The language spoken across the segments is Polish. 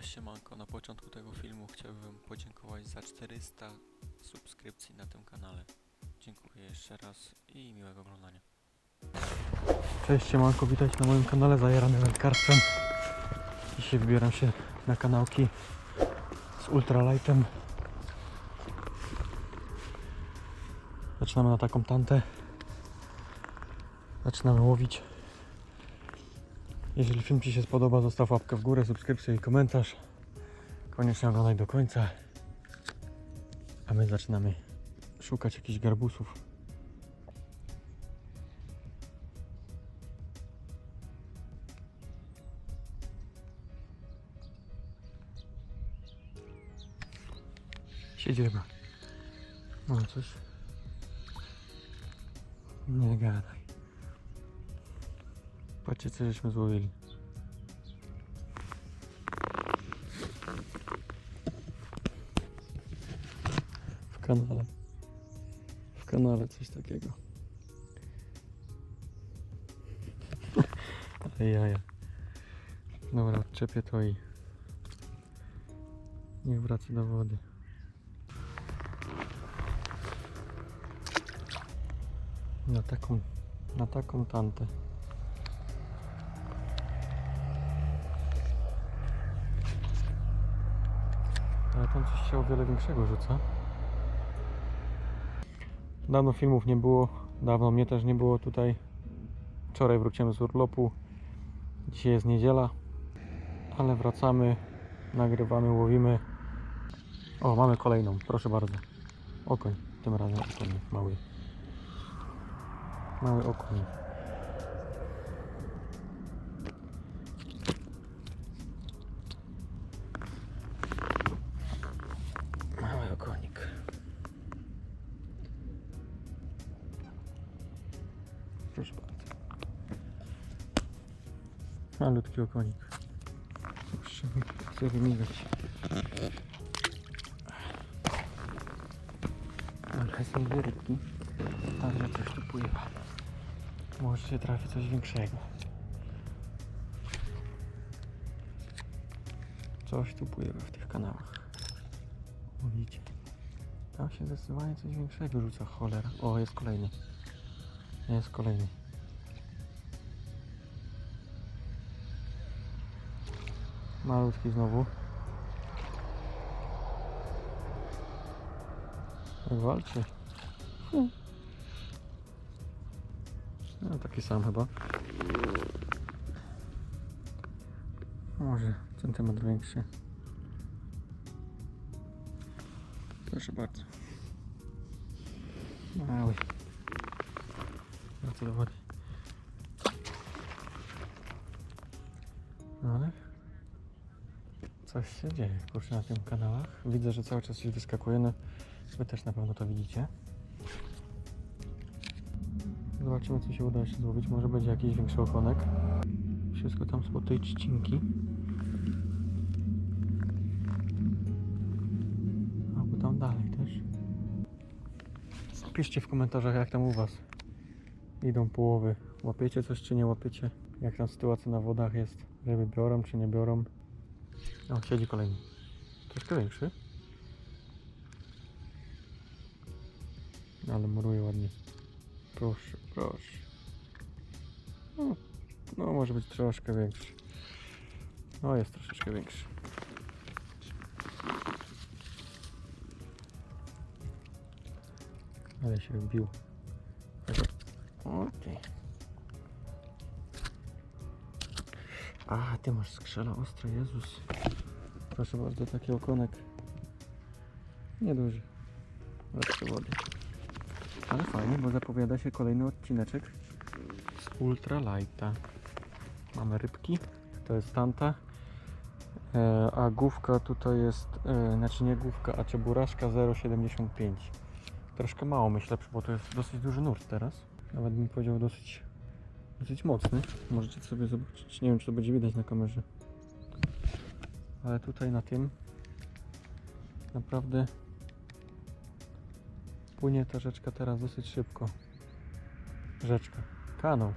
Cześć siemanko, na początku tego filmu chciałbym podziękować za 400 subskrypcji na tym kanale. Dziękuję jeszcze raz i miłego oglądania. Cześć siemanko, witajcie na moim kanale Zajarany Wędkarstwem. Dzisiaj wybieram się na kanałki z ultralightem. Zaczynamy na taką tantę. Zaczynamy łowić. Jeżeli film Ci się spodoba, zostaw łapkę w górę, subskrypcję i komentarz. Koniecznie oglądaj do końca. A my zaczynamy szukać jakichś garbusów. Siedzi ryba. Mam coś? Nie gadaj. Patrzcie co żeśmy złowili. W kanale. W kanale coś takiego. Ale jaja. Dobra, odczepię to i niech wraca do wody. Na taką, na taką tantę. Tam coś się o wiele większego rzuca. Dawno filmów nie było, dawno mnie też nie było tutaj. Wczoraj wróciłem z urlopu. Dzisiaj jest niedziela, ale wracamy, nagrywamy, łowimy. O, mamy kolejną, proszę bardzo. Okoń, tym razem okoń mały. Mały okoń. Malutki okonik. Muszę chcę wymigać. Ale są dwie rybki. Także coś tu pływa. Może się trafi coś większego. Coś tu pływa w tych kanałach. Widzicie? Tam się zdecydowanie coś większego rzuca, cholera. O, jest kolejny. Jest kolejny. Malutki znowu. Jak walczy. Hmm. No, taki sam chyba. Może centymetr większy. Proszę bardzo. Mały. Wraca coś się dzieje, kurczę, na tym kanałach. Widzę, że cały czas coś wyskakuje. No, wy też na pewno to widzicie. Zobaczymy, co się uda jeszcze złowić. Może będzie jakiś większy okonek. Wszystko tam są tej trzcinki. Albo tam dalej też. Piszcie w komentarzach, jak tam u Was idą połowy. Łapiecie coś, czy nie łapiecie? Jak tam sytuacja na wodach jest? Ryby biorą, czy nie biorą? O, siedzi kolejny. Troszkę większy. Ale muruje ładnie. Proszę, proszę. No, no może być troszkę większy. No jest troszeczkę większy. Ale się wbił. O ty. A, ty masz skrzela ostre, Jezus. Proszę bardzo, taki okonek. Nieduży. Lepszy wody. Ale fajnie, bo zapowiada się kolejny odcineczek z Ultralighta. Mamy rybki, to jest tanta, e, a główka tutaj jest, e, znaczy nie główka, a czeburaszka 0,75. Troszkę mało myślę, bo to jest dosyć duży nurt teraz. Nawet bym powiedział dosyć, dosyć mocny. Możecie sobie zobaczyć, nie wiem czy to będzie widać na kamerze. Ale tutaj na tym naprawdę płynie ta rzeczka teraz dosyć szybko. Rzeczka. Kanał.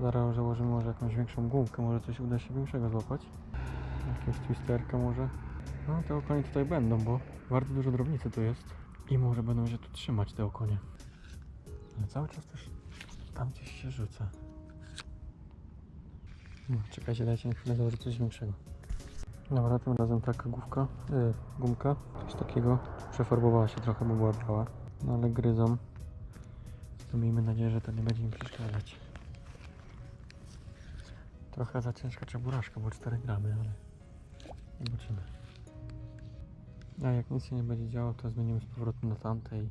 Zaraz założymy może jakąś większą gumkę, może coś uda się większego złapać. Jakaś twisterka może. No te okonie tutaj będą, bo bardzo dużo drobnicy tu jest. I może będą się tu trzymać te okonie. Ale cały czas też tam gdzieś się rzuca. No, czekajcie, dajcie na chwilę założyć coś większego. Dobra, tym razem taka główka, yy, gumka, coś takiego przefarbowała się trochę, bo była biała. No ale gryzą. To miejmy nadzieję, że to nie będzie im przeszkadzać. Trochę za ciężka czeburaszka, bo 4 gramy, ale zobaczymy. A jak nic się nie będzie działo, to zmienimy z powrotem na tamtej.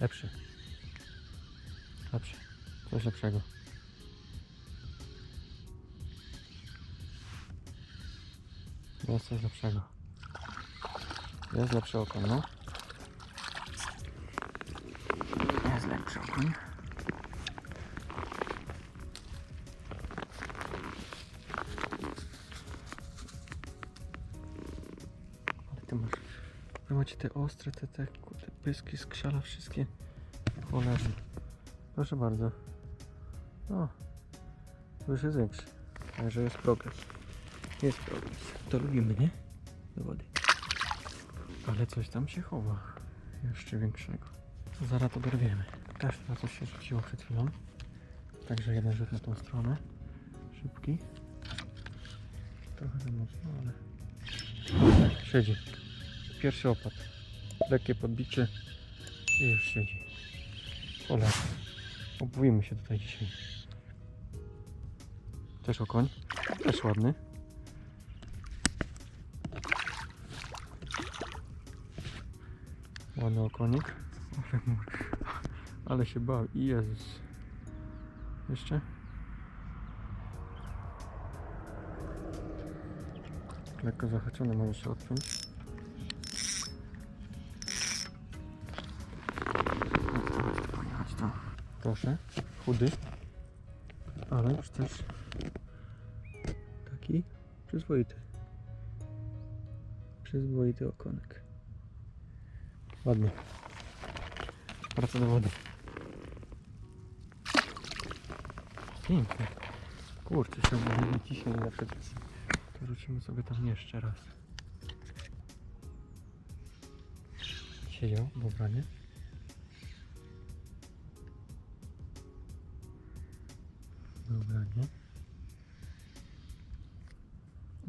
Lepszy. Lepszy. Coś lepszego. Jest coś lepszego. Jest lepszy okon, no. Jest lepszy okon. Ale ty masz... Wy macie te ostre, te, te pyski z krzala wszystkie. Cholery. Proszę bardzo. O, to już jest większy. Także jest progres. Jest progres. To lubimy, nie? Do wody. Ale coś tam się chowa. Jeszcze większego. Zaraz to dorwiemy. Też na coś się rzuciło przed chwilą. Także jeden rzut na tą stronę. Szybki. Trochę za mocno, ale... Siedzi. Pierwszy opad. Lekkie podbicie. I już siedzi. Cholera. Obłowimy się tutaj dzisiaj. Też okoń. Też ładny. Ładny okonik. Ale, się bawi. Jezus. Jeszcze? Lekko zahaczony, może się odpiąć. Proszę. Chudy. Ale już też taki przyzwoity. Przyzwoity okonek. Ładnie. Wraca do wody. Pięknie. Kurczę, się mówili dzisiaj na przepisy. To rzucimy sobie tam jeszcze raz. Siedział, nie? Dobra, nie?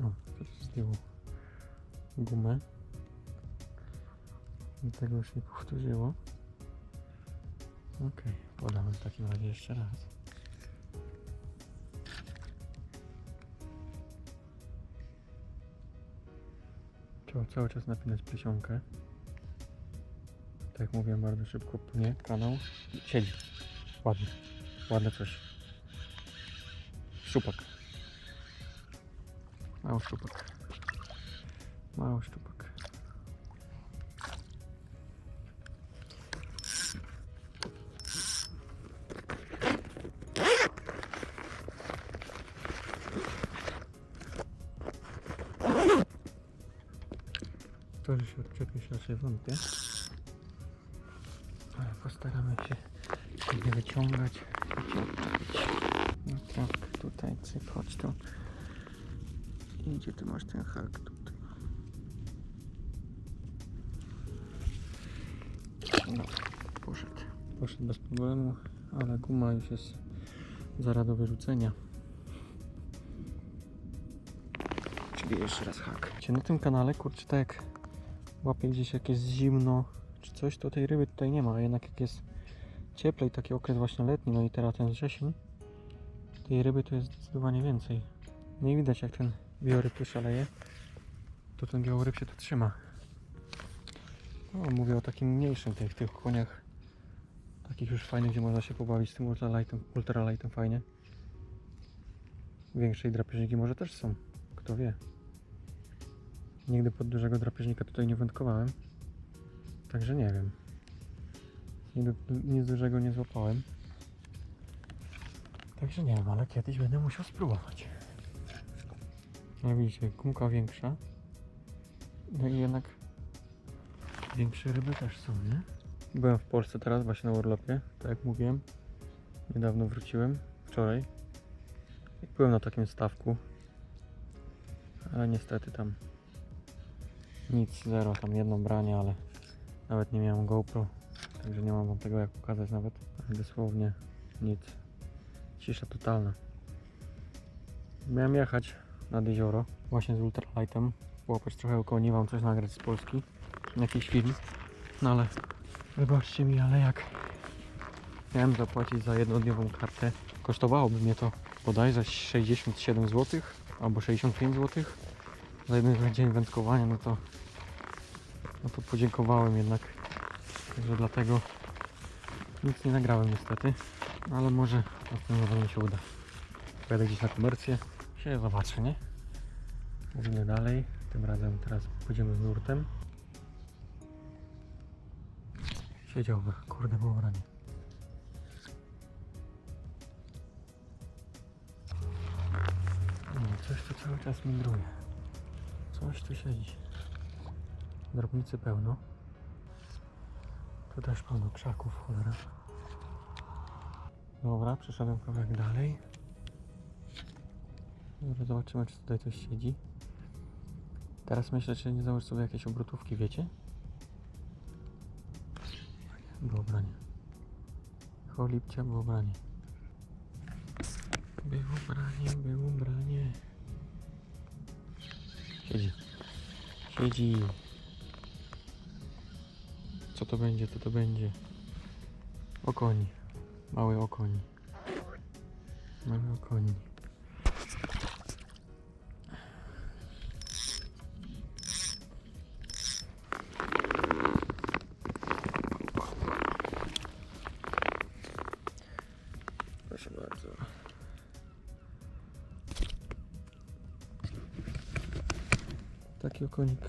O, też zdjął gumę. I tego już nie powtórzyło. Okej, podamy w takim razie jeszcze raz. Trzeba cały czas napinać plesionkę. Tak jak mówiłem, bardzo szybko płynie kanał. Siedzi. Ładnie. Ładne coś. Szczupak. Mały szczupak. Mały szczupak. To, że się odczepi się raczej wątpię. Ale postaramy się nie wyciągać odczepić. No tak, tutaj cyk, chodź tu. I gdzie ty masz ten hak tutaj? No, poszedł. Poszedł bez problemu, ale guma już jest zaraz do wyrzucenia. Czyli jeszcze raz hak. Na tym kanale, kurczę, tak jak łapię gdzieś jak jest zimno czy coś, to tej ryby tutaj nie ma, a jednak jak jest cieplej, taki okres właśnie letni, no i teraz ten wrzesień, tej ryby tu jest zdecydowanie więcej. I widać jak ten bioryb tu szaleje, to ten białoryb się tu trzyma. No, mówię o takim mniejszym, tych, tych koniach, takich już fajnych, gdzie można się pobawić z tym ultralightem, ultralightem fajnie. Większej drapieżniki może też są, kto wie. Nigdy pod dużego drapieżnika tutaj nie wędkowałem, także nie wiem. Nigdy nic dużego nie złapałem. Także nie wiem, ale kiedyś będę musiał spróbować. Jak widzicie, gumka większa. No i jednak większe ryby też są, nie? Byłem w Polsce teraz, właśnie na urlopie, tak jak mówiłem. Niedawno wróciłem, wczoraj. I byłem na takim stawku. Ale niestety tam nic, zero, tam jedno branie, ale nawet nie miałem GoPro, także nie mam wam tego jak pokazać nawet. Dosłownie nic. Cisza totalna. Miałem jechać nad jezioro, właśnie z ultralightem, połapać trochę koni, wam coś nagrać z Polski, jakiś film. No ale wybaczcie mi, ale jak miałem zapłacić za jednodniową kartę, kosztowałoby mnie to bodajże 67 zł albo 65 zł za jeden dzień wędkowania, no to no to podziękowałem jednak. Także dlatego nic nie nagrałem niestety, ale może następnym razem się uda. Pojadę gdzieś na komercję, się zobaczę, nie? Mówimy dalej. Tym razem teraz pójdziemy z nurtem. Siedziałby, kurde było ranie. No, coś tu cały czas mindruje. Coś tu siedzi. Drobnicy pełno. Tu też pełno krzaków, cholera. Dobra, przeszedłem kawałek dalej. Dobra, zobaczymy, czy tutaj coś siedzi. Teraz myślę, czy nie założyć sobie jakieś obrotówki, wiecie? Było branie. Cholipcia, było branie. Było branie, było branie. Siedzi. Siedzi. Co to będzie, co to będzie? Okoni. Mały okoni. Mały okoni. Proszę bardzo. Taki okonik.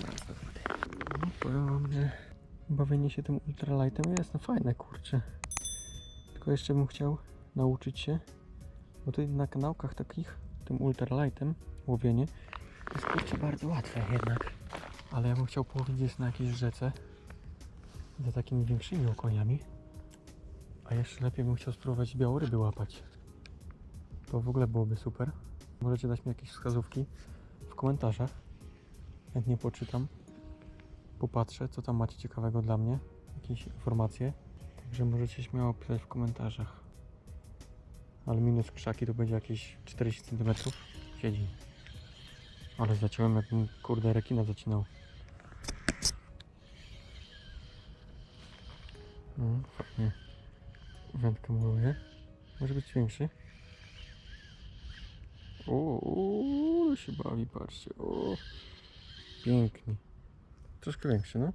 No, powiem wam, że bawienie się tym ultralightem jest no fajne, kurczę. Tylko jeszcze bym chciał nauczyć się, bo tutaj na kanałkach takich, tym ultralightem, łowienie, jest kurczę bardzo łatwe jednak. Ale ja bym chciał powiedzieć na jakiejś rzece, za takimi większymi okoniami. A jeszcze lepiej bym chciał spróbować białoryby łapać. To w ogóle byłoby super. Możecie dać mi jakieś wskazówki w komentarzach. Chętnie poczytam. Popatrzę, co tam macie ciekawego dla mnie. Jakieś informacje. Także możecie śmiało pisać w komentarzach. Ale minus krzaki to będzie jakieś 40 cm. Siedzi. Ale zaciąłem jakbym kurde rekina zacinał. No, fajnie. Wędkę maluje. Może być większy. O, o, się bawi, patrzcie. O, pięknie. Troszkę większy, no.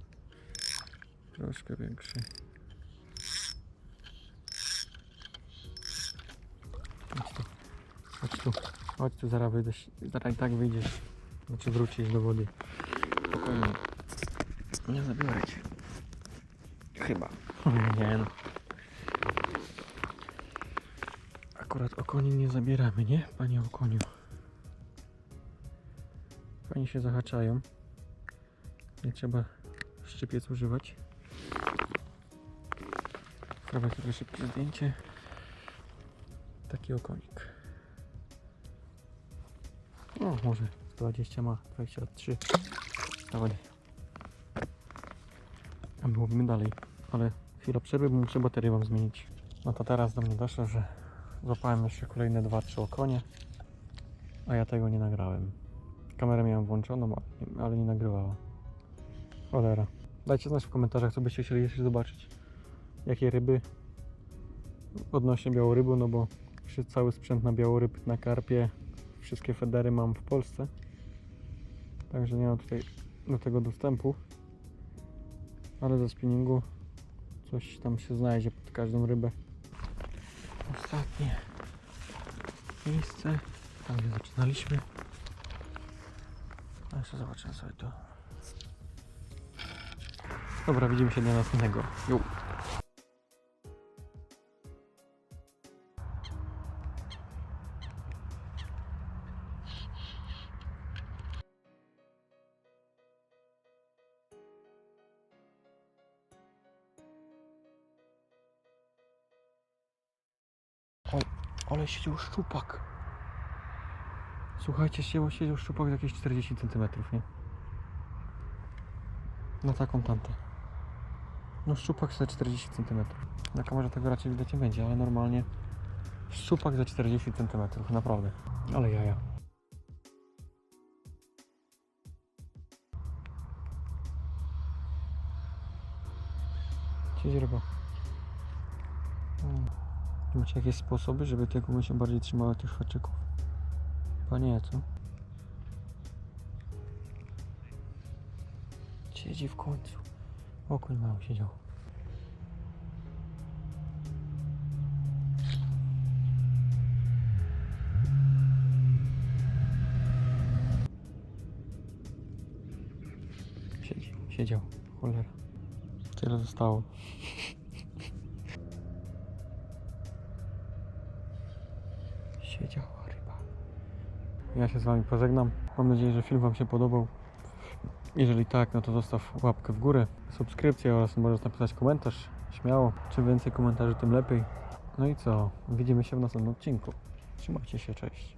Troszkę większy. Chodź tu. Chodź tu. Chodź tu, zaraz wyjdziesz. Zaraz i tak wyjdziesz. Znaczy wrócisz do wody. Spokojnie. Nie zabiorę cię. Chyba. Nie no. Akurat o koni nie zabieramy, nie? Panie o koniu. Fajnie się zahaczają. Nie trzeba szczypiec używać. Zrobię tylko szybkie zdjęcie. Taki okonik. O, może 20 ma, 23. Dawaj. A byłoby dalej, ale chwila przerwy, bo muszę baterię wam zmienić. No to teraz do mnie doszło, że złapałem jeszcze kolejne 2-3 okonie, a ja tego nie nagrałem. Kamerę miałem włączoną, ale- ale nie nagrywała. Cholera. Dajcie znać w komentarzach, co byście chcieli jeszcze zobaczyć. Jakie ryby odnośnie białorybu, no bo cały sprzęt na białoryb, na karpie, wszystkie federy mam w Polsce. Także nie mam tutaj do tego dostępu. Ale ze spinningu coś tam się znajdzie pod każdą rybę. Ostatnie miejsce, tam gdzie zaczynaliśmy. A jeszcze zobaczymy sobie to. Dobra, widzimy się do następnego. Jo. O, ale siedział szczupak. Słuchajcie, siedział, siedział szczupak jakieś 40 cm, nie? Na taką tamtą. No szczupak za 40 cm. Na kamerze tego raczej widać nie będzie, ale normalnie szczupak za 40 cm, naprawdę. Ale jaja. Siedzi ryba. Mm. Macie jakieś sposoby, żeby te gumy się bardziej trzymały tych haczyków? Panie, co? Siedzi w końcu. Okuń mały siedział. Siedzi, siedział. Cholera. Tyle zostało. Siedziała ryba. Ja się z Wami pożegnam. Mam nadzieję, że film Wam się podobał. Jeżeli tak, no to zostaw łapkę w górę, subskrypcję oraz możesz napisać komentarz. Śmiało. Czym więcej komentarzy, tym lepiej. No i co? Widzimy się w następnym odcinku. Trzymajcie się, cześć.